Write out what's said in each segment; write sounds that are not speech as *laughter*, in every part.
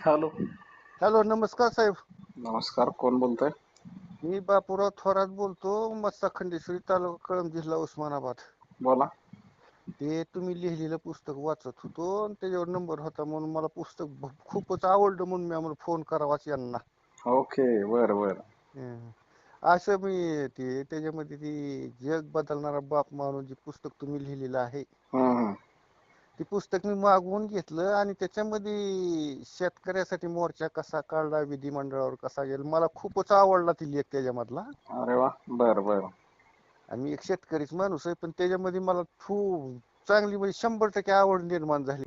Hello. Hello नमस्कार साहेब. नमस्कार कोण बोलतोय? मी बापूराव थोरात बोलतो मस्ता खंडेश्वरी तालुका कळंब जिल्हा उस्मानाबाद. बोला. ते तुम्ही लिहिलेलं पुस्तक वाचत होतो आणि त्याच्यावर नंबर होता म्हणून मला पुस्तक भ- खूपच आवडलं म्हणून मी आम्हाला फोन करावाच यांना. ओके बर बर. हं. असं मी ते त्याच्यामध्ये ती जग बदलणारा बाप म्हणून जे पुस्तक तुम्ही लिहिलेलं आहे. हम्म, हम्म. ते पुस्तक मी मागवून घेतलं आणि त्याच्यामध्ये शेतकऱ्यासाठी मोर्चा कसा काढला विधिमंडळावर कसा गेला मला खूपच आवडला ती लेख त्याच्यामधला. अरे वा बर बर. आणि मी एक शेतकरीच माणूस आहे पण त्याच्यामध्ये मला खूप चांगली म्हणजे शंभर टक्के आवड निर्माण झाली.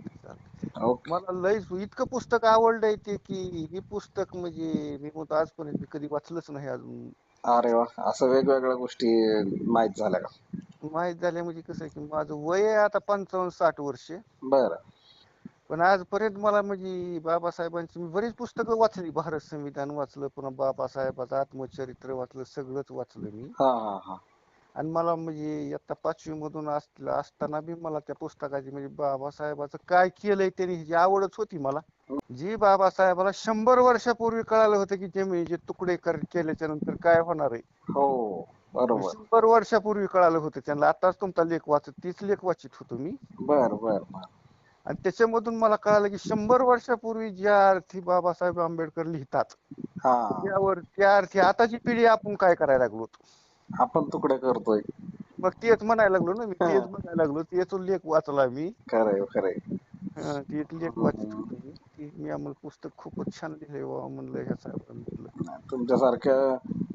मला लय इतकं पुस्तक आवडलंय ते की हे पुस्तक म्हणजे मी म्हणतो आजपर्यंत कधी वाचलंच नाही अजून. अरे वा असं वेगवेगळ्या गोष्टी माहीत झाल्या का? माहीत झाल्या म्हणजे कसं आहे की माझं वय आहे आता पंचावन्न साठ वर्ष. बर. पण आजपर्यंत मला म्हणजे बाबासाहेबांची मी बरीच पुस्तकं वाचली. भारत संविधान वाचलं पुन्हा बाबासाहेबाचं आत्मचरित्र वाचलं सगळंच वाचलं मी. हा हा हा. आणि मला म्हणजे इयत्ता पाचवी मधून असताना बी मला त्या पुस्तकाची म्हणजे बाबासाहेबाचं काय केलंय त्यांनी ह्याची आवडच होती मला. जी बाबासाहेबाला शंभर वर्षापूर्वी कळालं होतं की जमिनीचे तुकडे कर केल्याच्यानंतर काय होणार आहे. हो. बरोबर. शंभर वर्षापूर्वी कळालं होतं त्यांना. आताच तुमचा लेख वाचत तीच लेख वाचित होतो मी. बर बर बर. आणि त्याच्यामधून मला कळालं की शंभर वर्षापूर्वी ज्या अर्थी बाबासाहेब आंबेडकर लिहितात हा. त्यावर त्या अर्थी आताची पिढी आपण काय करायला लागलो? आपण तुकडे करतोय. मग तेच म्हणायला लागलो ना मी तेच म्हणायला लागलो. तेच लेख वाचला मी. खरंय खरंय. हा, तेच लेख वाचित होतो मी. ती मी आम्हाला पुस्तक खूपच छान लिहिलंय म्हणलं ह्या साहेबांनी म्हटलं. तुमच्यासारख्या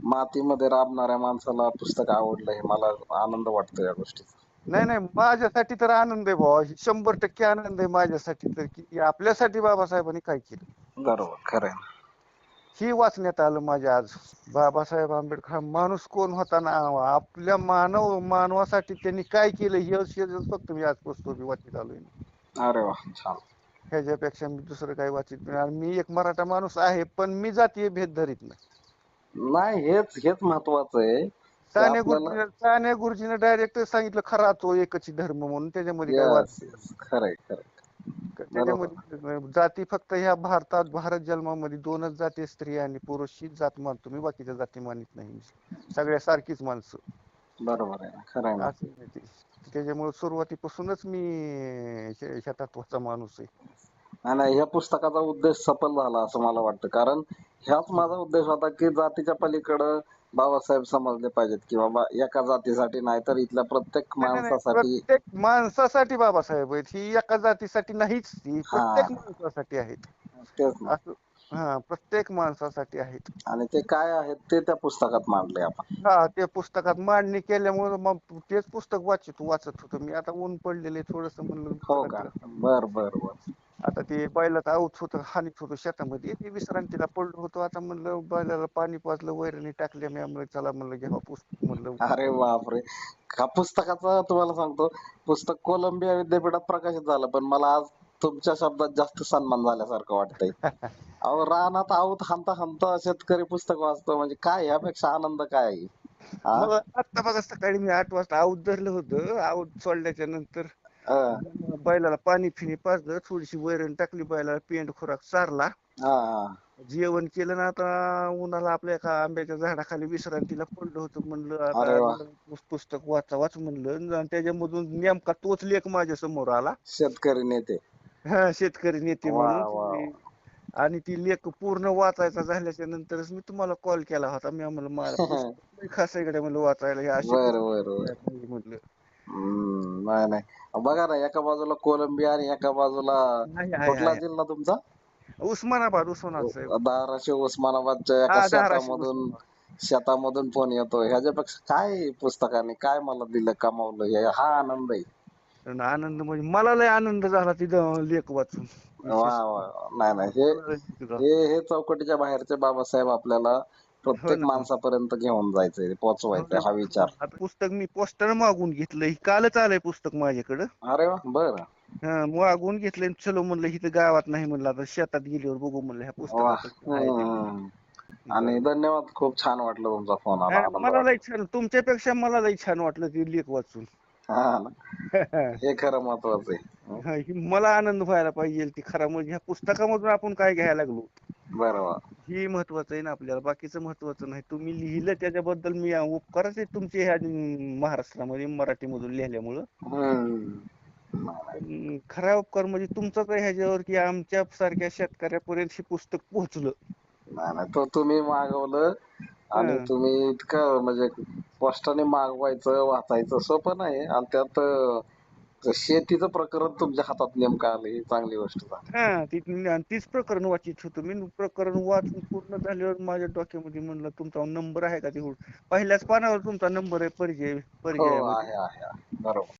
मातीमध्ये राबणाऱ्या माणसाला पुस्तक आवडलं हे मला आनंद वाटतो या गोष्टीचा. नाही नाही माझ्यासाठी तर आनंद आहे भावा शंभर टक्के आनंद आहे माझ्यासाठी तर की आपल्यासाठी बाबासाहेबांनी काय केलं? बरोबर खरंय ही वाचण्यात आलं माझ्या आज. बाबासाहेब आंबेडकर हा माणूस कोण होता ना? आपल्या मानव मानवासाठी त्यांनी काय केलं हे हे फक्त मी आज पुस्तक वाचित आलोय. अरे वा छान. ह्याच्यापेक्षा मी दुसरं काही वाचित नाही. आणि मी एक मराठा माणूस आहे पण मी जातीय भेद धरीत नाही. नाही हेच हेच महत्वाचं आहे. की साने आपल्याला गुरुजीने साने गुरुजीने डायरेक्ट सांगितलं खरा तो एकच धर्म म्हणून. त्याच्यामध्ये काय वाद Yes, yes. खरंय खरंय. त्याच्यामध्ये जाती फक्त ह्या भारतात भारत जन्मामध्ये दोनच जाती स्त्री आणि पुरुष. हीच जात मानतो मी बाकीच्या जाती मानित नाही सगळ्या सारखीच माणसं. बरोबर आहे खरंय ना. असं आहे ते. त्याच्यामुळे सुरुवातीपासूनच मी ह्या ह्या तत्वाचा माणूस आहे. नाही ह्या पुस्तकाचा उद्देश सफल झाला असं मला वाटतं. कारण ह्याच माझा उद्देश होता की जातीच्या पलीकडं बाबासाहेब समजले पाहिजेत की बाबा एका जातीसाठी नाही तर इथल्या प्रत्येक नाही, नाही, नाही. माणसासाठी प्रत्येक माणसासाठी बाबासाहेब आहेत. ही एका जातीसाठी नाहीच. ती हा. प्रत्येक माणसासाठी आहेत. तेच ना. असं हा प्रत्येक माणसासाठी आहेत. आणि ते काय आहेत ते त्या पुस्तकात मांडले आपण. हा ते पुस्तकात मांडणी केल्यामुळे मग तेच पुस्तक वाचित वाचत होतो. मी आता ऊन पडलेले थोडस म्हणलं हो का? बर बर बर. आता ते बैलात आऊत होतं हानीत होतं शेतामध्ये ते विश्रांतीला पडलो होतो. आता म्हणलं बैलाला पाणी पाजलं वैरणी टाकल्या मी म्हणलं चला म्हणलं घ्यावा पुस्तक म्हणलं. अरे बापरे. हा पुस्तकाचं तुम्हाला सांगतो पुस्तक कोलंबिया विद्यापीठात प्रकाशित झालं पण मला आज तुमच्या शब्दात जास्त सन्मान झाल्यासारखं वाटतंय. अहो रानात आऊत हाणता हाणता शेतकरी पुस्तक वाचतो म्हणजे काय यापेक्षा आनंद काय आहे? आता बघा सकाळी मी आठ वाजता आऊत धरलं होतं. आऊत सोडल्याच्या नंतर बैलाला पाणी फिनी पाजलं थोडीशी वैरण टाकली बैलाला पेंड खुराक चारला. जेवण केलं ना आता उन्हाला आपल्या एका आंब्याच्या झाडाखाली विश्रांतीला पडलो होतो म्हणलं आता अरे वा. पुस्तक वाचावाच म्हणलं आणि त्याच्यामधून नेमका तोच लेख माझ्यासमोर आला. शेतकरी नेते. हा शेतकरी नेते वा, म्हणून. ते- आणि ती लेख पूर्ण वाचायचा झाल्याच्या नंतरच मी तुम्हाला कॉल केला होता. मी म्हणलं मला *laughs* पुस्तक खास आहे इकडे म्हणलं वाचायला हे अशी बर बर बर. म्हणलं. हम्म, नाही नाही. बघा ना एका बाजूला कोलंबिया आणि एका बाजूला आहे, आहे, कुठला आहे. जिल्हा तुमचा? उस्मानाबाद उस्मानाबाद साहेब धाराशिव उस्मानाबादच्या एका हा, धाराशिव, शेतामधून शेतामधून फोन येतो ह्याच्यापेक्षा काय पुस्तकाने काय मला दिलं कमावलं? हे हा आनंद आहे. आणि आनंद म्हणजे मला लय आनंद झाला तिथं लेख वाचून. वा वा नाही नाही. हे मला लय झाला. हे हे चौकटीच्या बाहेरचे बाबासाहेब आपल्याला प्रत्येक ना. माणसापर्यंत घेऊन जायचंय पोचवायचं हा विचार आता पुस्तक मी पोस्टर मागून घेतलंय कालच आलंय पुस्तक माझ्याकडं अरे वा बर हा मागून घेतलंय चलो म्हणलं इथं गावात नाही म्हणलं आता शेतात गेल्यावर बघू म्हणलं ह्या वा पुस्तकात. हम्म. आणि धन्यवाद खूप छान वाटलं तुमचा फोन आला आनंद मला. लय छान तुमच्यापेक्षा मला लय छान वाटलं ते लेख वाचून हा ना हे खरं महत्वाचं आहे हा, ही मला आनंद व्हायला पाहिजे ती खरा म्हणजे ह्या पुस्तकामधून आपण काय घ्यायला लागलो बरोबर. ही महत्वाचं आहे ना आपल्याला बाकीचं महत्वाचं नाही. तुम्ही लिहिलं त्याच्याबद्दल मी उपकारच आहे तुमचे ह्या महाराष्ट्रामध्ये मराठीमधून लिहिल्यामुळं. हम्म. पण खरा उपकार म्हणजे तुमचाच आहे ह्याच्यावर की आमच्या सारख्या शेतकऱ्यापर्यंत हे पुस्तक पोहोचलं. नाही नाही तो तुम्ही मागवलं आणि हं. तुम्ही इतकं म्हणजे पोस्टाने मागवायचं वाचायचं सोपं नाही. आणि त्यात अं, शेतीचं प्रकरण तुमच्या हातात नेमकं आलं ही चांगली गोष्ट झाली हा ती आणि तीच प्रकरण वाचित होतो. मी प्रकरण वाचून पूर्ण झाल्यावर माझ्या डोक्यामध्ये म्हणलं तुमचा नंबर आहे का? ते पहिल्याच पानावर तुमचा नंबर आहे परिचय हो परिचय आहे आहे आहे. बरोबर.